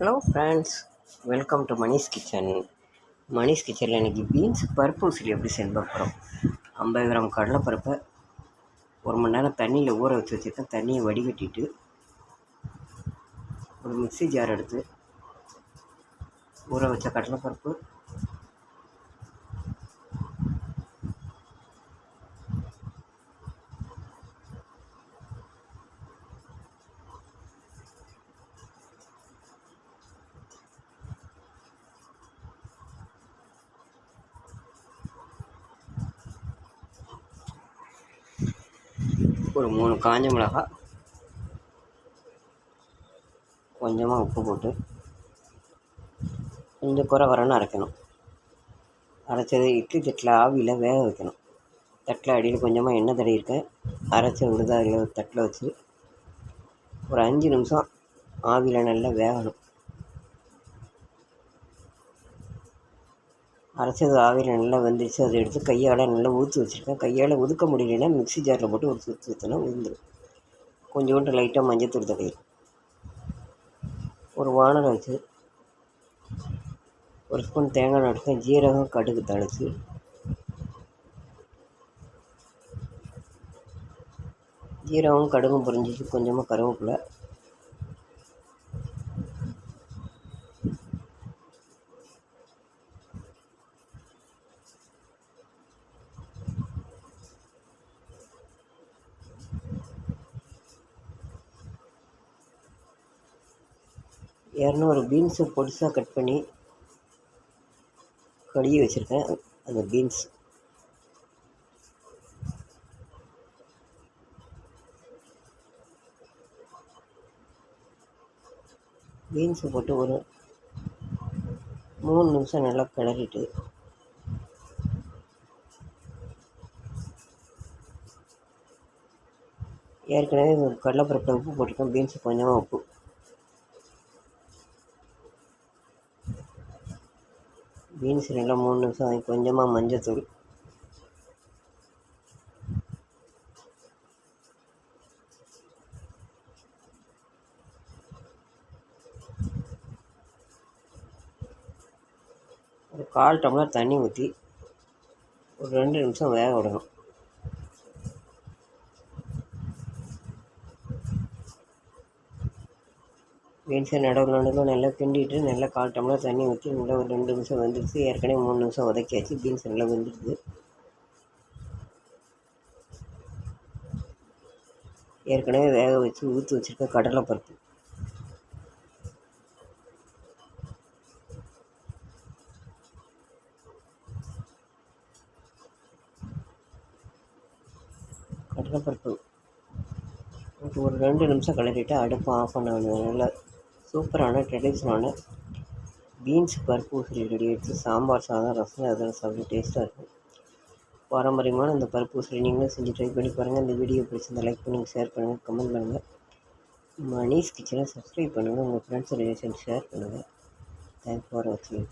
Hello friends welcome to Manish kitchen Manish கிச்சனில் இன்றைக்கி beans பருப்பு உசிலி எப்படி செஞ்சு போகிறோம் ஐம்பது கிராம் கடலைப்பருப்பை ஒரு மணி நேரம் தண்ணியில் ஊற வச்சு வச்சுருக்கேன் தண்ணியை வடிகட்டிட்டு ஒரு மிக்சி ஜார் எடுத்து ஊற வச்ச கடலைப்பருப்பு ஒரு மூணு காஞ்ச மிளகா கொஞ்சமாக உப்பு போட்டு கொஞ்சம் குறை வரன்னு அரைக்கணும். அரைச்சது இட்லி தட்டில் ஆவியில் வேக வைக்கணும். தட்டில் அடியில் கொஞ்சமாக எண்ணெய் தடவிருக்கேன் அரைச்ச விடுதாரியில் தட்டில் வச்சு ஒரு அஞ்சு நிமிஷம் ஆவியில் நல்லா வேகணும். அரைச்சது ஆவியில் நல்லா வெந்துருச்சு. அதை எடுத்து கையால் நல்லா ஊற்றி வச்சுருக்கேன். கையால் ஒதுக்க முடியலன்னா மிக்ஸி ஜாரில் போட்டு ஒரு சுற்றி ஊற்றினா உளுந்துடும் கொஞ்சோண்டு லைட்டாக மஞ்சத்தூள் தடவி ஒரு வானலை வச்சு ஒரு ஸ்பூன் தேங்காய் நடுக்கேன் ஜீரகம் கடுகு தழைச்சி ஜீரகம் கடுகும் புரிஞ்சிச்சு. கொஞ்சமாக கருவேப்பிலை இரநூறு பீன்ஸு பொடிசாக கட் பண்ணி கழுவி வச்சுருக்கேன். அந்த பீன்ஸ் பீன்ஸு போட்டு ஒரு மூணு நிமிஷம் நல்லா கிளறிட்டு ஏற்கனவே கடலைப்பருப்பில் உப்பு போட்டிருக்கேன். பீன்ஸு கொஞ்சமாக உப்பு. பீன்ஸ் நல்லா மூணு நிமிஷம் ஆகி கொஞ்சமாக மஞ்சத்தூள் ஒரு கால் டம்ளர் தண்ணி ஊற்றி ஒரு ரெண்டு நிமிஷம் வேக விடணும். பீன்ஸை நடுவில் நடுவில் நல்லா கிண்டிட்டு நல்லா கால் டம்ளர் தண்ணி ஊற்றி நல்லா ஒரு ரெண்டு நிமிஷம் வந்துடுச்சு ஏற்கனவே மூணு நிமிஷம் உதக்கியாச்சு பீன்ஸ் நல்லா வெந்துடுது ஏற்கனவே வேக வச்சு ஊற்றி வச்சுருக்க கடலைப்பருப்பு கடலைப்பருப்பு ஒரு ரெண்டு நிமிஷம் கிளறிட்டு அடுப்பு ஆஃப் பண்ண நல்லா சூப்பரான ட்ரெடிஷ்னலான பீன்ஸ் பருப்பு உசிலி ரெடி வச்சு சாம்பார் சாதம் ரசம் அதெல்லாம் சாப்பிட்டு டேஸ்ட்டாக இருக்கும். பாரம்பரியமான அந்த பருப்பு உசிலி நீங்களும் செஞ்சு ட்ரை பண்ணி பாருங்கள் இந்த வீடியோ பிடிச்சிருந்த லைக் பண்ணுங்கள் ஷேர் பண்ணுங்கள் கமெண்ட் பண்ணுங்கள் மணிஸ் கிச்சனை சப்ஸ்கிரைப் பண்ணுங்கள் உங்கள் ஃப்ரெண்ட்ஸ் ரிலேஷன் ஷேர் பண்ணுங்கள் தேங்க்ஸ் ஃபார் வாட்சிங்